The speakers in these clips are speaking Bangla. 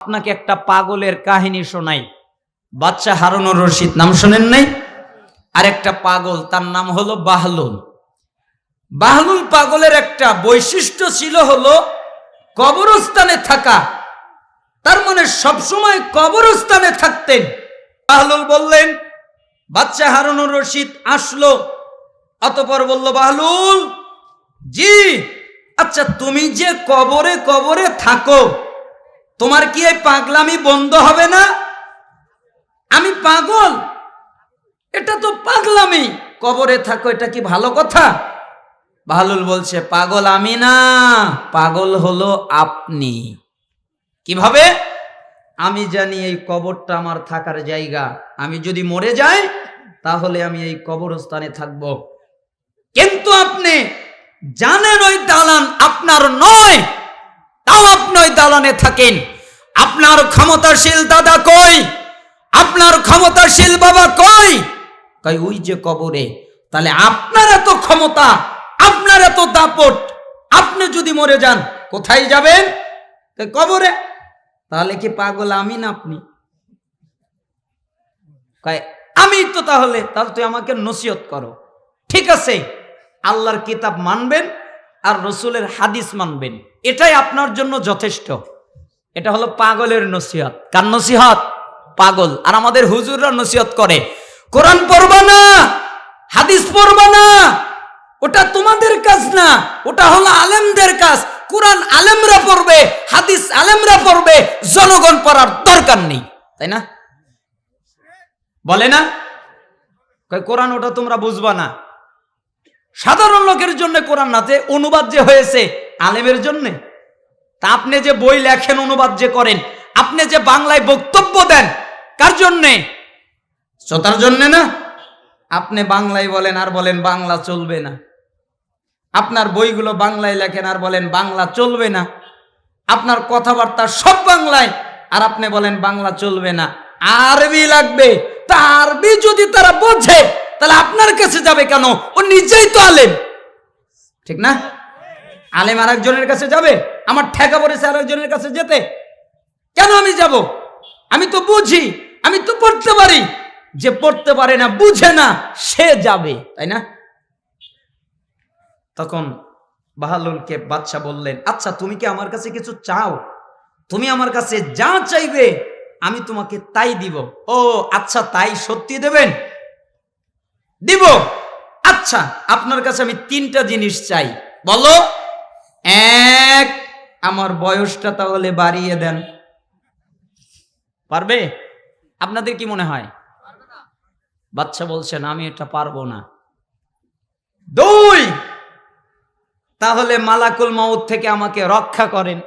আপনাকে একটা পাগলের কাহিনী শোনাই। বাচ্চা হারুনুর রশিদ, নাম শোনেন নাই? আর একটা পাগল, তার নাম হলো বাহলুল। বাহলুল পাগলের একটা বৈশিষ্ট্য ছিল হলো কবরস্থানে থাকা। তার মানে সবসময় কবরস্থানে থাকতেন। বাহলুল বললেন বাচ্চা হারুনুর রশিদ আসলো। অতপর বলল, বাহলুল, জি আচ্ছা তুমি যে কবরে কবরে থাকো তোমার কি এই পাগলামি বন্ধ হবে না? আমি পাগল। এটা তো পাগলামি। কবরে থাকো, এটা কি ভালো কথা? বাহলুল বলছে, পাগল আমি না, পাগল হলো আপনি। কীভাবে? আমি জানি এই কবরটা আমার থাকার জায়গা। আমি যদি মরে যাই, তাহলে আমি এই কবরস্থানে থাকব। কিন্তু আপনি জানেন ওই দালান আপনার নয়। ওই দালানে থাকেন। আপনার ক্ষমতাশীল দাদা কই? আপনার ক্ষমতাশীল বাবা কই? ওই যে কবরে। তাহলে আপনার এত ক্ষমতা, আপনার এত দাপট, আপনি যদি মরে যান, কোথায় যাবেন? কবরে। তাহলে কি পাগল আমি না আপনি আমি তো তাহলে তাহলে তুই আমাকে নসিহত করো। ঠিক আছে, আল্লাহর কিতাব মানবেন আর রসুলের হাদিস মানবেন। এটাই আপনার জন্য যথেষ্ট। এটা হলো পাগলের নসিহত। কার নসিহত? পাগল। আর আমাদের হুজুররা নসিহত করে। কোরআন পড়বা না, হাদিস পড়বা না, ওটা তোমাদের কাজ না, ওটা হলো আলেমদের কাজ। কোরআন আলেমরা পড়বে, হাদিস আলেমরা পড়বে, জনগণ পড়ার দরকার নেই। তাই না? বলে না? কোরআন ওটা তোমরা বুঝবা না। সাধারণ লোকের জন্য কোরআন নাতে অনুবাদ যে হয়েছে, আলেমের জন্য? তা আপনি যে বই লেখেন, অনুবাদ যে করেন, আপনি যে বাংলায় বক্তব্য দেন, কার জন্যে? শ্রোতার জন্যে না? আপনি বাংলায় বলেন আর বলেন বাংলা চলবে না। আপনার বইগুলো বাংলায় লেখেন আর বলেন বাংলা চলবে না। আপনার কথাবার্তা সব বাংলায়, আর আপনি বলেন বাংলা চলবে না। আরবি লাগবে। তা আরবি যদি তারা বোঝে তাহলে আপনার কাছে যাবে কেন? ও নিজেই তো আলেম। ঠিক না? আলেম আরেকজনের কাছে যাবে? আমার ঠেকা পড়েছে আরেকজনের কাছে যেতে। কেন আমি যাব? আমি তো বুঝি, আমি তো পড়তে পারি। যে পড়তে পারে না, বুঝে না, সে যাবে, তাই না? তখন বাহালুলকে বাদশা বললেন আচ্ছা তুমি কি আমার কাছে কিছু চাও? তুমি আমার কাছে যা চাইবে, আমি তোমাকে তাই দিব। ও আচ্ছা তাই সত্যি দেবেন? দিব। আচ্ছা আপনার কাছে আমি তিনটা জিনিস চাই। বলো। এক, আমার বয়সটা তাহলে বাড়িয়ে দেন। পারবে? আপনাদের কি মনে হয়? বাচ্চা বলছেন আমি এটা পারব না। দুই, তাহলে মালাকুল মাউত থেকে আমাকে রক্ষা করেন।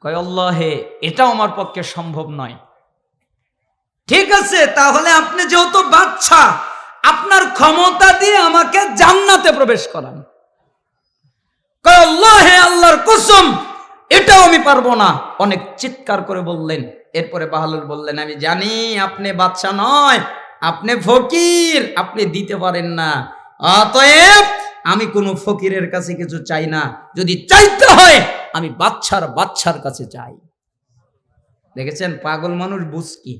কয়, আল্লাহে এটাও আমার পক্ষে সম্ভব নয়। ঠিক আছে, তাহলে আপনি যেহেতু বাচ্চা, আপনার ক্ষমতা দিয়ে আমাকে জান্নাতে প্রবেশ করান। আল্লাহে আল্লাহর কসম, এটাও আমি পারব না। অনেক চিৎকার করে বললেন। এরপরে বাহালুল বললেন, আমি জানি আপনি বাচ্চা নয়, আপনি ফকির, আপনি দিতে পারেন না। অতএব আমি কোনো ফকিরের কাছে কিছু চাই না। যদি চাইতে হয়, আমি বাচ্চার বাচ্চার কাছে চাই। দেখেছেন, পাগল মানুষ বুঝ কি?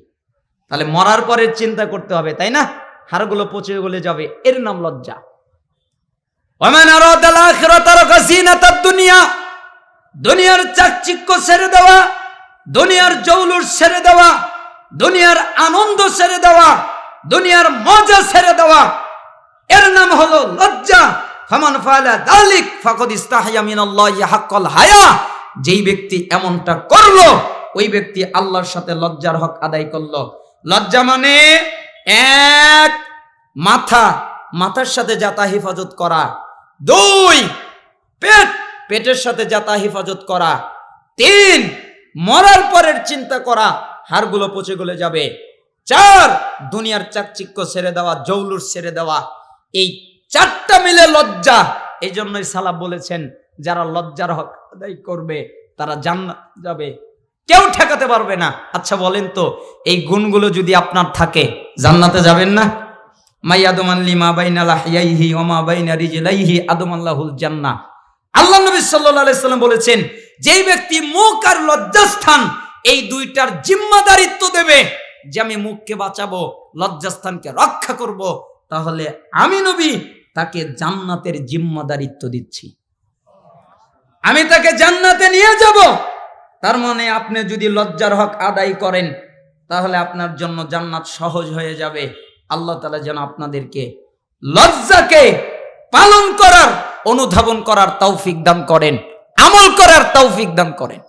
তাহলে মরার পরে চিন্তা করতে হবে, তাই না? হাড়গুলো পচে গলে যাবে, এর নাম লজ্জা। দুনিয়া, দুনিয়ার চাকচিক্য ছেড়ে দেওয়া, দুনিয়ার জৌলুস ছেড়ে দেওয়া, দুনিয়ার আনন্দ ছেড়ে দেওয়া, দুনিয়ার মজা ছেড়ে দেওয়া, এর নাম হলো লজ্জা। ফামান ফালা দালিক, ফাকাদ ইস্তাহিয়া মিনাল্লাহি হাক্কাল হায়া, যেই ব্যক্তি এমনটা করল, ওই ব্যক্তি আল্লাহর সাথে লজ্জার হক আদায় করল। লজ্জা মানে এক মাথা, মাথার সাথে যাতা হেফাজত করা। দুই, পেট, পেটের সাথে যাতা হেফাজত করা। তিন, মরার পরের চিন্তা করা, হাড়গুলো পচে গলে যাবে। চার, দুনিয়ার চাকচিক্য ছেড়ে দেওয়া জৌলুর ছেড়ে দেওয়া। এই চারটা মিলে লজ্জা। এই জন্যই সালাব বলেছেন, যারা লজ্জার হক আদায় করবে, তারা জান্নাত যাবে। কেউ ঠেকাতে পারবে না। আচ্ছা বলেন তো, এই গুণগুলো যদি আপনার থাকে, জান্নাতে যাবেন না? মাইয়াদুমাল্লি মা বাইনা আল্লাহ নবী সাল্লাল্লাহু সাল্লাম বলেছেন, যেই ব্যক্তি মুখ আর লজ্জাস্থান, এই দুইটার জিম্মাদারিত্ব দেবে যে আমি মুখকে বাঁচাবো, লজ্জাস্থানকে রক্ষা করব, তাহলে আমি নবী তাকে জান্নাতের জিম্মাদারিত্ব দিচ্ছি। আমি তাকে জান্নাতে নিয়ে যাব তার মানে আপনি যদি লজ্জার হক আদায় করেন, তাহলে আপনার জন্য জান্নাত সহজ হয়ে যাবে। আল্লাহ তালা যেন আপনাদেরকে লজ্জাকে পালন করার, অনুধাবন করার তৌফিক দান করেন, আমল করার তৌফিক দান করেন।